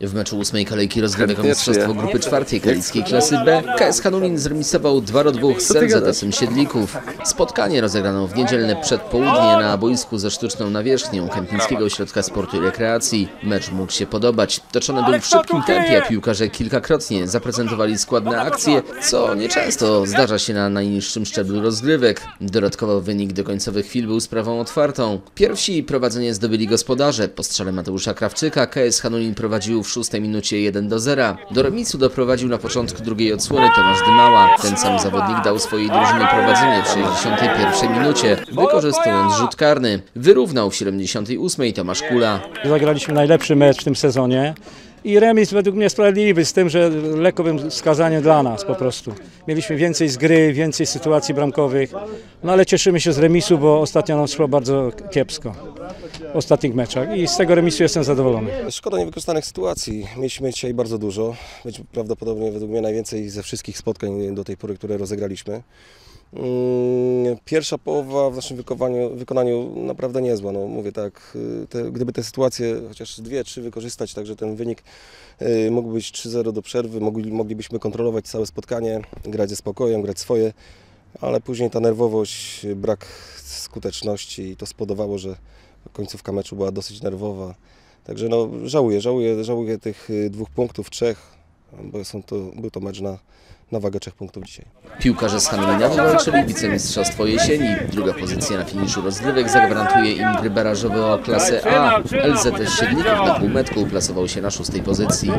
W meczu ósmej kolejki rozgrywek mistrzostwo grupy czwartej kaliskiej klasy B KS Hanulin zremisował 2 do 2 z LZS-em Siedlików. Spotkanie rozegrano w niedzielne przedpołudnie na boisku ze sztuczną nawierzchnią Kępińskiego Ośrodka Sportu i Rekreacji. Mecz mógł się podobać. Toczony był w szybkim tempie, a piłkarze kilkakrotnie zaprezentowali składne akcje, co nieczęsto zdarza się na najniższym szczeblu rozgrywek. Dodatkowo wynik do końcowych chwil był sprawą otwartą. Pierwsi prowadzenie zdobyli gospodarze. Po strzale Mateusza Krawczyka KS Hanulin prowadził w szóstej minucie 1 do 0. Do remisu doprowadził na początku drugiej odsłony Tomasz Dymała. Ten sam zawodnik dał swojej drużynie prowadzenie w 61 minucie, wykorzystując rzut karny. Wyrównał w 78 Tomasz Kula. Zagraliśmy najlepszy mecz w tym sezonie i remis według mnie sprawiedliwy, z tym, że lekowym wskazaniem dla nas po prostu. Mieliśmy więcej z gry, więcej sytuacji bramkowych, no ale cieszymy się z remisu, bo ostatnio nam szło bardzo kiepsko ostatnich meczach i z tego remisu jestem zadowolony. Szkoda niewykorzystanych sytuacji. Mieliśmy dzisiaj bardzo dużo. Być prawdopodobnie według mnie najwięcej ze wszystkich spotkań do tej pory, które rozegraliśmy. Mm, Pierwsza połowa w naszym wykonaniu, wykonaniu naprawdę niezła. No, mówię tak, y, te, gdyby te sytuacje chociaż dwie, trzy wykorzystać, także ten wynik y, mógł być 3-0 do przerwy, mogli, moglibyśmy kontrolować całe spotkanie, grać ze spokojem, grać swoje, ale później ta nerwowość, brak skuteczności i to spowodowało, że końcówka meczu była dosyć nerwowa. Także no, żałuję, żałuję, żałuję tych y, dwóch punktów, trzech, bo są to, był to mecz na, na wagę trzech punktów dzisiaj. Piłkarze z Hanulina wywalczyli wicemistrzostwo jesieni. Druga pozycja na finiszu rozgrywek zagwarantuje im gry barażowe o klasę A. LZS Siedlików na półmetku uplasował się na szóstej pozycji.